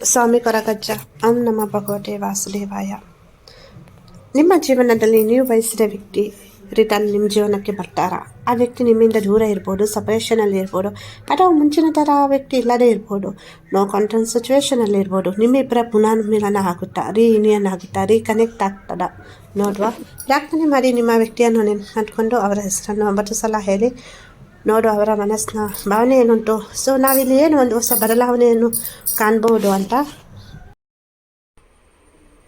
ಸ್ವಾಮಿ ಕೊರಗಜ್ಜ, ಅಂ ನಮ್ಮ ಭಗವತೆ ವಾಸುದೇವಾಯ. ನಿಮ್ಮ ಜೀವನದಲ್ಲಿ ನೀವು ಬಯಸಿದ ವ್ಯಕ್ತಿ, ರಿಟರ್ನ್ ನಿಮ್ಮ ಜೀವನಕ್ಕೆ ಬರ್ತಾರಾ? ಆ ವ್ಯಕ್ತಿ ನಿಮ್ಮಿಂದ ದೂರ ಇರ್ಬೋದು ಸಪರೇಷನಲ್ಲಿ ಇರ್ಬೋದು, ಅಥವಾ ಮುಂಚಿನ ಥರ ಆ ವ್ಯಕ್ತಿ ಇಲ್ಲದೇ ಇರ್ಬೋದು ನೋ ಕಾಂಟ್ರೆಂಟ್ ಸಿಚುವೇಷನಲ್ಲಿ ಇರ್ಬೋದು, ನಿಮ್ಮಿಬ್ಬರ ಪುನರ್ಮಿಲನ ಆಗುತ್ತಾ ರೀಯೂನಿಯನ್ ಆಗುತ್ತಾ ರೀಕನೆಕ್ಟ್ ಆಗ್ತದ? ನೋಡುವ. ಪ್ರಾರ್ಥನೆ ಮಾಡಿ ನಿಮ್ಮ ವ್ಯಕ್ತಿಯನ್ನು ನೆನ್ಪು ಮಾಡಿಕೊಂಡು ಅವರ ಹೆಸರನ್ನು ಒಂಬತ್ತು ಸಲ ಹೇಳಿ. ನೋಡು ಅವರ ಮನಸ್ಸಿನ ಭಾವನೆ ಏನುಂಟು? ಸೊ ನಾವಿಲ್ಲಿ ಏನು ಒಂದು ಹೊಸ ಬದಲಾವಣೆಯನ್ನು ಕಾಣ್ಬೋದು ಅಂತ?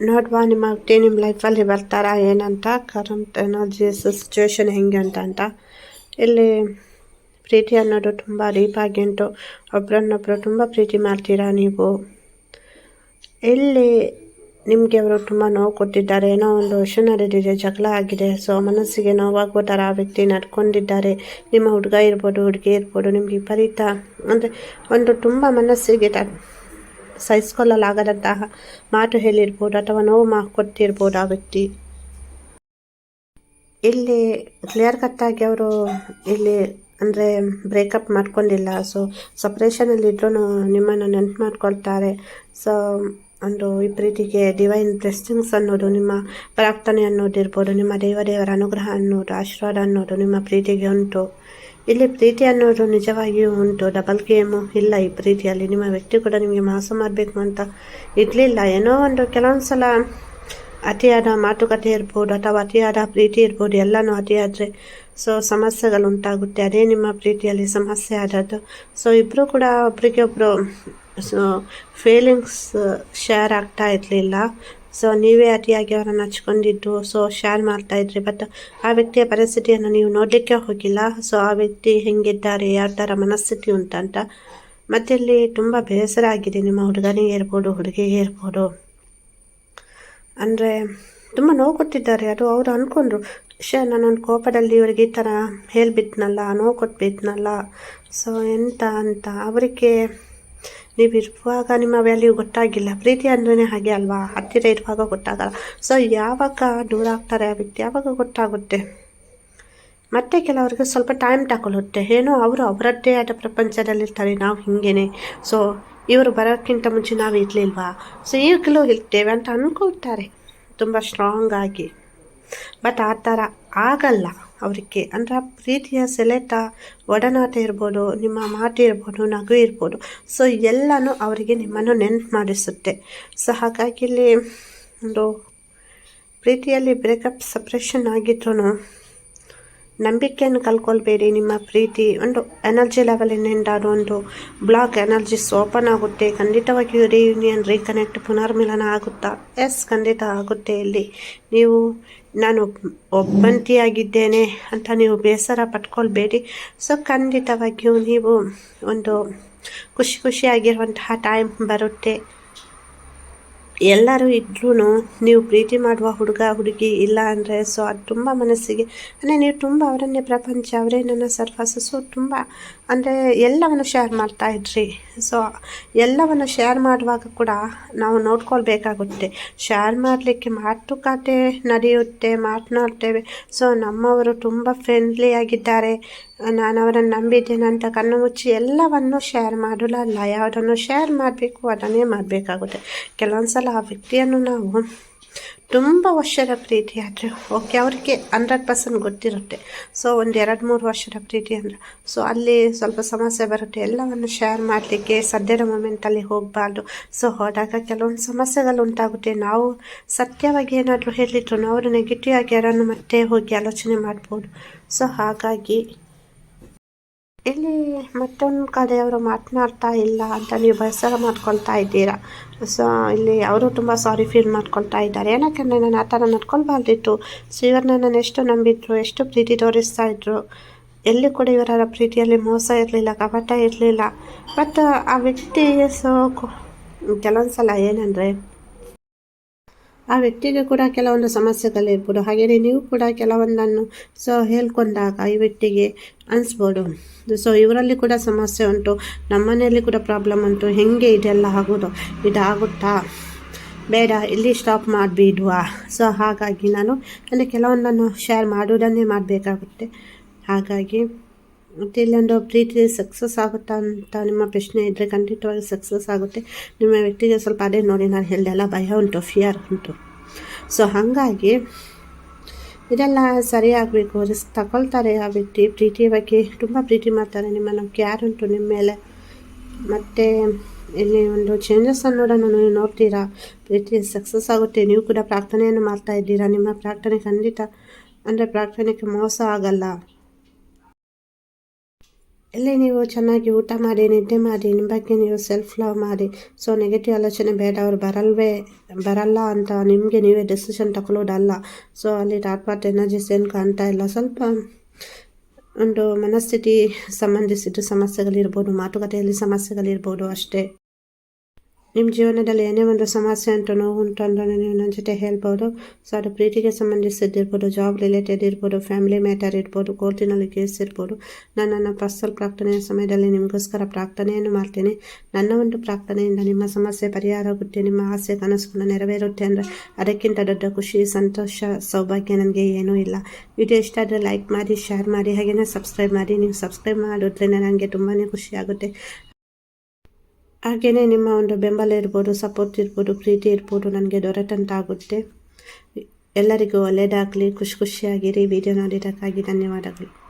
ನೋಡುವ, ನಿಮ್ಮ ಹುಟ್ಟಿ ನಿಮ್ಮ ಲೈಫಲ್ಲಿ ಬರ್ತಾರಾ, ಏನಂತ? ಕರೆಂಟ್ ಎನರ್ಜೀಸ್ ಸಿಚುವೇಶನ್ ಹೆಂಗೆ ಅಂತ ಅಂತ. ಇಲ್ಲಿ ಪ್ರೀತಿ ಅನ್ನೋದು ತುಂಬ ಡೀಪಾಗಿ ಉಂಟು. ಒಬ್ರನ್ನೊಬ್ರು ತುಂಬ ಪ್ರೀತಿ ಮಾಡ್ತೀರಾ ನೀವು? ಇಲ್ಲಿ ನಿಮಗೆ ಅವರು ತುಂಬ ನೋವು ಕೊಟ್ಟಿದ್ದಾರೆ. ಏನೋ ಒಂದು ವಿಷಯ ನಡೆದಿದೆ ಜಗಳ ಆಗಿದೆ. ಸೊ ಮನಸ್ಸಿಗೆ ನೋವಾಗುವ ಥರ ಆ ವ್ಯಕ್ತಿ ನಡ್ಕೊಂಡಿದ್ದಾರೆ. ನಿಮ್ಮ ಹುಡುಗ ಇರ್ಬೋದು, ಹುಡುಗಿ ಇರ್ಬೋದು, ನಿಮ್ಗೆ ವಿಪರೀತ ಅಂದರೆ ಒಂದು ತುಂಬ ಮನಸ್ಸಿಗೆ ತ, ಸಹಿಸ್ಕೊಳ್ಳಲಾಗದಂತಹ ಮಾತು ಹೇಳಿರ್ಬೋದು ಅಥವಾ ನೋವು ಮಾ, ಕೊಟ್ಟಿರ್ಬೋದು ಆ ವ್ಯಕ್ತಿ. ಇಲ್ಲಿ ಕ್ಲಿಯರ್ ಕಟ್ಟಾಗಿ ಅವರು ಇಲ್ಲಿ ಅಂದರೆ ಬ್ರೇಕಪ್ ಮಾಡ್ಕೊಂಡಿಲ್ಲ. ಸೊ ಸಪ್ರೇಷನಲ್ಲಿ ಇದ್ರೂ ನಿಮ್ಮನ್ನು ನೆನ್ಪು ಮಾಡ್ಕೊಳ್ತಾರೆ. ಸೊ ಒಂದು ಈ ಡಿವೈನ್ ಬ್ಲೆಸ್ಸಿಂಗ್ಸ್ ಅನ್ನೋದು ನಿಮ್ಮ ಪ್ರಾರ್ಥನೆ ಅನ್ನೋದಿರ್ಬೋದು ನಿಮ್ಮ ದೇವ ದೇವರ ಅನುಗ್ರಹ ಅನ್ನೋದು ಆಶೀರ್ವಾದ ಅನ್ನೋದು ನಿಮ್ಮ ಪ್ರೀತಿಗೆ ಉಂಟು. ಇಲ್ಲಿ ಪ್ರೀತಿ ಅನ್ನೋದು ನಿಜವಾಗಿಯೂ ಉಂಟು. ಡಬಲ್ ಗೇಮು ಇಲ್ಲ ಈ ಪ್ರೀತಿಯಲ್ಲಿ. ನಿಮ್ಮ ವ್ಯಕ್ತಿ ಕೂಡ ನಿಮಗೆ ಮಾಸ ಮಾಡಬೇಕು ಅಂತ ಇರಲಿಲ್ಲ. ಏನೋ ಒಂದು ಕೆಲವೊಂದು ಸಲ ಅತಿಯಾದ ಮಾತುಕತೆ ಇರ್ಬೋದು, ಅಥವಾ ಅತಿಯಾದ ಪ್ರೀತಿ ಇರ್ಬೋದು, ಎಲ್ಲನೂ ಅತಿಯಾದರೆ ಸೊ ಸಮಸ್ಯೆಗಳು ಉಂಟಾಗುತ್ತೆ. ಅದೇ ನಿಮ್ಮ ಪ್ರೀತಿಯಲ್ಲಿ ಸಮಸ್ಯೆ ಆದದ್ದು. ಸೊ ಇಬ್ಬರು ಕೂಡ ಒಬ್ರಿಗೆ ಒಬ್ಬರು ಸೊ ಫೀಲಿಂಗ್ಸ್ ಶೇರ್ ಆಗ್ತಾ ಇರಲಿಲ್ಲ. ಸೊ ನೀವೇ ಅತಿಯಾಗಿ ಅವರನ್ನು ಹಚ್ಕೊಂಡಿದ್ದು ಸೊ ಶೇರ್ ಮಾಡ್ತಾ ಇದ್ರಿ. ಬಟ್ ಆ ವ್ಯಕ್ತಿಯ ಪರಿಸ್ಥಿತಿಯನ್ನು ನೀವು ನೋಡಲಿಕ್ಕೆ ಹೋಗಿಲ್ಲ. ಸೊ ಆ ವ್ಯಕ್ತಿ ಹೆಂಗಿದ್ದಾರೆ ಯಾವ ಥರ ಮನಸ್ಥಿತಿ ಉಂಟಂತ ಮತ್ತೆ ಇಲ್ಲಿ ತುಂಬ ಬೇಸರ ಆಗಿದೆ. ನಿಮ್ಮ ಹುಡುಗನಿಗೆ ಇರ್ಬೋದು ಹುಡುಗಿಗೆ ಇರ್ಬೋದು. ಅಂದರೆ, ತುಂಬ ನೋವು ಕೊಟ್ಟಿದ್ದಾರೆ. ಅದು ಅವರು ಅಂದ್ಕೊಂಡ್ರು ಶೇ ನಾನೊಂದು ಕೋಪದಲ್ಲಿ ಇವರಿಗೆ ಈ ಥರ ಹೇಳ್ಬಿಟ್ನಲ್ಲ, ನೋವು ಕೊಟ್ಬಿಟ್ನಲ್ಲ. ಸೊ ಎಂತ ಅಂತ. ಅವರಿಗೆ ನೀವು ಇರುವಾಗ ನಿಮ್ಮ ವ್ಯಾಲ್ಯೂ ಗೊತ್ತಾಗಿಲ್ಲ. ಪ್ರೀತಿ ಅಂದ್ರೆ ಹಾಗೆ ಅಲ್ವಾ? ಹತ್ತಿರ ಇರುವಾಗ ಗೊತ್ತಾಗಲ್ಲ. ಸೊ ಯಾವಾಗ ದೂರ ಆಗ್ತಾರೆ ಆ ವ್ಯಕ್ತಿ, ಯಾವಾಗ ಗೊತ್ತಾಗುತ್ತೆ? ಮತ್ತೆ ಕೆಲವರಿಗೆ ಸ್ವಲ್ಪ ಟೈಮ್ ತಗೊಳ್ಳುತ್ತೆ ಏನೋ ಅವರು ಅವರದ್ದೇ ಆದ ಪ್ರಪಂಚದಲ್ಲಿರ್ತಾರೆ, ನಾವು ಹಿಂಗೇನೆ. ಸೊ ಇವರು ಬರೋಕ್ಕಿಂತ ಮುಂಚೆ ನಾವು ಇರಲಿಲ್ವಾ? ಸೊ ಈಗಲೂ ಇರ್ತೇವೆ ಅಂತ ಅಂದ್ಕೊಳ್ತಾರೆ ತುಂಬ ಸ್ಟ್ರಾಂಗ್ ಆಗಿ. ಬಟ್ ಆ ಥರ ಆಗಲ್ಲ. ಅವರಿಗೆ. ಅಂದರೆ ಪ್ರೀತಿಯ ಸೆಲೆಟ ಒಡನಾಟ ಇರ್ಬೋದು, ನಿಮ್ಮ ಮಾತು ಇರ್ಬೋದು, ನಗು ಇರ್ಬೋದು, ಸೊ ಎಲ್ಲನೂ ಅವರಿಗೆ ನಿಮ್ಮನ್ನು ನೆನ್ಪು ಮಾಡಿಸುತ್ತೆ. ಸೊ ಹಾಗಾಗಿ ಇಲ್ಲಿ ಒಂದು ಪ್ರೀತಿಯಲ್ಲಿ ಬ್ರೇಕಪ್ ಸಪ್ರೇಷನ್ ಆಗಿದ್ರೂ ನಂಬಿಕೆಯನ್ನು ಕಲ್ಕೊಳ್ಬೇಡಿ, ನಿಮ್ಮ ಪ್ರೀತಿ ಒಂದು ಎನರ್ಜಿ ಲೆವೆಲಿನಿಂದ ಒಂದು ಬ್ಲಾಕ್ ಎನರ್ಜಿಸ್ ಓಪನ್ ಆಗುತ್ತೆ. ಖಂಡಿತವಾಗಿಯೂ ರಿಯೂನಿಯನ್ ರೀಕನೆಕ್ಟ್ ಪುನರ್ಮಿಲನ ಆಗುತ್ತಾ? ಎಸ್ ಖಂಡಿತ ಆಗುತ್ತೆ ಇಲ್ಲಿ. ನೀವು, ನಾನು ಒಬ್ಬಂತಿಯಾಗಿದ್ದೇನೆ ಅಂತ ನೀವು ಬೇಸರ ಪಟ್ಕೊಳ್ಬೇಡಿ. ಸೊ ಖಂಡಿತವಾಗಿಯೂ ನೀವು ಒಂದು ಖುಷಿ ಖುಷಿಯಾಗಿರುವಂತಹ ಟೈಮ್ ಬರುತ್ತೆ. ಎಲ್ಲರೂ ಇದ್ರೂ ನೀವು ಪ್ರೀತಿ ಮಾಡುವ ಹುಡುಗ, ಹುಡುಗಿ ಇಲ್ಲ ಅಂದರೆ ಸೊ ಅದು ತುಂಬ ಮನಸ್ಸಿಗೆ, ಅಂದರೆ ನೀವು ತುಂಬ ಅವರನ್ನೇ ಪ್ರಪಂಚ, ಅವರೇ ನನ್ನ ಸರ್ಫಸ್ ಸೊ ತುಂಬ, ಅಂದರೆ ಎಲ್ಲವನ್ನು ಶೇರ್ ಮಾಡ್ತಾ ಇದ್ರಿ. ಸೊ ಎಲ್ಲವನ್ನು ಶೇರ್ ಮಾಡುವಾಗ ಕೂಡ ನಾವು ನೋಡ್ಕೊಳ್ಬೇಕಾಗುತ್ತೆ. ಶೇರ್ ಮಾಡಲಿಕ್ಕೆ ಮಾತುಕತೆ ನಡೆಯುತ್ತೆ, ಮಾತನಾಡ್ತೇವೆ. ಸೊ ನಮ್ಮವರು ತುಂಬ ಫ್ರೆಂಡ್ಲಿಯಾಗಿದ್ದಾರೆ ನಾನು ಅವರನ್ನು ನಂಬಿದ್ದೇನೆ ಅಂತ ಕಣ್ಣು ಮುಚ್ಚಿ ಎಲ್ಲವನ್ನು ಶೇರ್ ಮಾಡಲಲ್ಲ ಯಾವುದನ್ನು ಶೇರ್ ಮಾಡಬೇಕು, ಅದನ್ನೇ ಮಾಡಬೇಕಾಗುತ್ತೆ. ಕೆಲವೊಂದು ಸಲ ಆ ವ್ಯಕ್ತಿಯನ್ನು ನಾವು ತುಂಬ ವರ್ಷದ ಪ್ರೀತಿ ಆದರೆ ಓಕೆ ಅವರಿಗೆ ಹಂಡ್ರೆಡ್ ಪರ್ಸೆಂಟ್ ಗೊತ್ತಿರುತ್ತೆ. ಸೊ ಒಂದು ಎರಡು ಮೂರು ವರ್ಷದ ಪ್ರೀತಿ ಅಂದರೆ ಸೊ ಅಲ್ಲಿ ಸ್ವಲ್ಪ ಸಮಸ್ಯೆ ಬರುತ್ತೆ, ಎಲ್ಲವನ್ನು ಶೇರ್ ಮಾಡಲಿಕ್ಕೆ, ಸದ್ಯದ ಮೂಮೆಂಟಲ್ಲಿ ಹೋಗಬಾರ್ದು. ಸೊ ಹೋದಾಗ ಕೆಲವೊಂದು ಸಮಸ್ಯೆಗಳು ಉಂಟಾಗುತ್ತೆ. ನಾವು ಸತ್ಯವಾಗಿ ಏನಾದರೂ ಹೇಳಿದ್ರು ಅವರು ನೆಗೆಟಿವ್ ಆಗಿ ಯಾರನ್ನು ಮತ್ತೆ ಹೋಗಿ ಆಲೋಚನೆ ಮಾಡ್ಬೋದು. ಸೊ ಹಾಗಾಗಿ ಇಲ್ಲಿ ಮತ್ತೊಂದು ಕಡೆ ಅವರು ಮಾತನಾಡ್ತಾ ಇಲ್ಲ ಅಂತ ನೀವು ಬೇಸರ ಮಾಡ್ಕೊಳ್ತಾ ಇದ್ದೀರಾ. ಸೊ ಇಲ್ಲಿ ಅವರು ತುಂಬ ಸಾರಿ ಫೀಲ್ ಮಾಡ್ಕೊಳ್ತಾ ಇದ್ದಾರೆ. ಏನಕ್ಕೆ ನಾನು ಆ ಥರ ನಡ್ಕೊಳ್ಬಾರ್ದಿತ್ತು. ಸೊ ಇವರು ನನ್ನನ್ನು ಎಷ್ಟು ನಂಬಿದ್ರು, ಎಷ್ಟು ಪ್ರೀತಿ ತೋರಿಸ್ತಾ ಇದ್ರು. ಎಲ್ಲಿ ಕೂಡ ಇವರ ಪ್ರೀತಿಯಲ್ಲಿ ಮೋಸ ಇರಲಿಲ್ಲ, ಕಪಟ ಇರಲಿಲ್ಲ. ಬಟ್ ಆ ವ್ಯಕ್ತಿ ಸೊ ಕೆಲವೊಂದು ಸಲ ಏನಂದರೆ ಆ ವ್ಯಕ್ತಿಗೆ ಕೂಡ ಕೆಲವೊಂದು ಸಮಸ್ಯೆಗಳಿರ್ಬೋದು ಹಾಗೆಯೇ ನೀವು ಕೂಡ ಕೆಲವೊಂದನ್ನು ಸೊ ಹೇಳ್ಕೊಂಡಾಗ ಈ ವ್ಯಕ್ತಿಗೆ ಅನಿಸ್ಬೋದು. ಸೊ ಇವರಲ್ಲಿ ಕೂಡ ಸಮಸ್ಯೆ ಉಂಟು. ನಮ್ಮನೆಯಲ್ಲಿ ಕೂಡ ಪ್ರಾಬ್ಲಮ್ ಉಂಟು. ಹೇಗೆ ಇದೆಲ್ಲ ಆಗೋದು? ಇದಾಗುತ್ತಾ? ಬೇಡ, ಇಲ್ಲಿ ಸ್ಟಾಪ್ ಮಾಡಿಬಿಡುವ. ಸೊ ಹಾಗಾಗಿ ನಾನು, ಅಂದರೆ ಕೆಲವೊಂದನ್ನು ಶೇರ್ ಮಾಡುವುದನ್ನೇ ಮಾಡಬೇಕಾಗುತ್ತೆ. ಹಾಗಾಗಿ ಮತ್ತು ಇಲ್ಲೊಂದು ಪ್ರೀತಿ ಸಕ್ಸಸ್ ಆಗುತ್ತಾ ಅಂತ ನಿಮ್ಮ ಪ್ರಶ್ನೆ ಇದ್ದರೆ ಖಂಡಿತವಾಗಿ ಸಕ್ಸಸ್ ಆಗುತ್ತೆ. ನಿಮ್ಮ ವ್ಯಕ್ತಿಗೆ ಸ್ವಲ್ಪ ಅದೇ ನೋಡಿ, ನಾನು ಹೇಳಿದೆ ಅಲ್ಲ ಭಯ ಉಂಟು ಫಿಯರ್ ಉಂಟು. ಸೊ ಹಾಗಾಗಿ ಇದೆಲ್ಲ ಸರಿಯಾಗಬೇಕು ರಿಸ್ಕ್ ತಗೊಳ್ತಾರೆ ಆ ವ್ಯಕ್ತಿ. ಪ್ರೀತಿ ಬಗ್ಗೆ ತುಂಬ ಪ್ರೀತಿ ಮಾಡ್ತಾರೆ. ನಿಮ್ಮನ್ನು ಕ್ಯಾರ್ ಉಂಟು ನಿಮ್ಮ ಮೇಲೆ. ಮತ್ತು ಇಲ್ಲಿ ಒಂದು ಚೇಂಜಸ್ ಅನ್ನೋದನ್ನು ನೀವು ನೋಡ್ತೀರಾ? ಪ್ರೀತಿ ಸಕ್ಸಸ್ ಆಗುತ್ತೆ. ನೀವು ಕೂಡ ಪ್ರಾರ್ಥನೆಯನ್ನು ಮಾಡ್ತಾ ಇದ್ದೀರಾ? ನಿಮ್ಮ ಪ್ರಾರ್ಥನೆ ಖಂಡಿತ, ಅಂದರೆ ಪ್ರಾರ್ಥನೆಗೆ ಮೋಸ ಆಗಲ್ಲ. ಇಲ್ಲಿ ನೀವು ಚೆನ್ನಾಗಿ ಊಟ ಮಾಡಿ, ನಿದ್ದೆ ಮಾಡಿ, ನಿಮ್ಮ ಬಗ್ಗೆ ನೀವು ಸೆಲ್ಫ್ ಲವ್ ಮಾಡಿ. ಸೊ ನೆಗೆಟಿವ್ ಆಲೋಚನೆ ಬೇಡ, ಅವ್ರು ಬರಲ್ವೇ, ಬರಲ್ಲ ಅಂತ ನಿಮಗೆ ನೀವೇ ಡಿಸಿಷನ್ ತಗೊಳ್ಳೋದಲ್ಲ ಸೊ ಅಲ್ಲಿ ಡಾಟ್ ಪಾಟ್ ಎನರ್ಜಿ ಸೇನ್ ಕಾಣ್ತಾ ಇಲ್ಲ. ಸ್ವಲ್ಪ ಒಂದು ಮನಸ್ಥಿತಿ ಸಂಬಂಧಿಸಿದ ಸಮಸ್ಯೆಗಳಿರ್ಬೋದು, ಮಾತುಕತೆಯಲ್ಲಿ ಸಮಸ್ಯೆಗಳಿರ್ಬೋದು ಅಷ್ಟೇ. ನಿಮ್ಮ ಜೀವನದಲ್ಲಿ ಏನೇ ಒಂದು ಸಮಸ್ಯೆ ಅಂತ ನೋವು ಉಂಟು ಅಂದ್ರೆ ನೀವು ನನ್ನ ಜೊತೆ ಹೇಳ್ಬೋದು. ಸೊ ಅದು ಪ್ರೀತಿಗೆ ಸಂಬಂಧಿಸಿದ್ದಿರ್ಬೋದು ಜಾಬ್ ರಿಲೇಟೆಡ್ ಇರ್ಬೋದು ಫ್ಯಾಮಿಲಿ ಮ್ಯಾಟರ್ ಇರ್ಬೋದು, ಕೋರ್ಟಿನಲ್ಲಿ ಕೇಸ್ ಇರ್ಬೋದು. ನಾನು ನನ್ನ ಪರ್ಸನಲ್ ಪ್ರಾರ್ಥನೆಯ ಸಮಯದಲ್ಲಿ ನಿಮಗೋಸ್ಕರ ಪ್ರಾರ್ಥನೆಯನ್ನು ಮಾಡ್ತೀನಿ. ನನ್ನ ಒಂದು ಪ್ರಾರ್ಥನೆಯಿಂದ ನಿಮ್ಮ ಸಮಸ್ಯೆ ಪರಿಹಾರ ಆಗುತ್ತೆ, ನಿಮ್ಮ ಆಸೆ ಕನಸುಗಳು ನೆರವೇರುತ್ತೆ ಅಂದರೆ ಅದಕ್ಕಿಂತ ದೊಡ್ಡ ಖುಷಿ, ಸಂತೋಷ, ಸೌಭಾಗ್ಯ ನನಗೆ ಏನೂ ಇಲ್ಲ. ವಿಡಿಯೋ ಇಷ್ಟ ಆದರೆ ಲೈಕ್ ಮಾಡಿ ಶೇರ್ ಮಾಡಿ ಹಾಗೆಯೇ ಸಬ್ಸ್ಕ್ರೈಬ್ ಮಾಡಿ. ನೀವು ಸಬ್ಸ್ಕ್ರೈಬ್ ಮಾಡೋದ್ರಿಂದ ನನಗೆ ತುಂಬಾ ಖುಷಿ ಆಗುತ್ತೆ. ಹಾಗೆಯೇ ನಿಮ್ಮ ಒಂದು ಬೆಂಬಲ ಇರ್ಬೋದು ಸಪೋರ್ಟ್ ಇರ್ಬೋದು, ಪ್ರೀತಿ ಇರ್ಬೋದು, ನನಗೆ ದೊರೆತಂತಾಗುತ್ತೆ ಎಲ್ಲರಿಗೂ ಒಳ್ಳೆಯದಾಗಲಿ ಖುಷಿ ಖುಷಿಯಾಗಿರಿ. ವಿಡಿಯೋ ನೋಡಿದ್ದಕ್ಕಾಗಿ ಧನ್ಯವಾದಗಳು.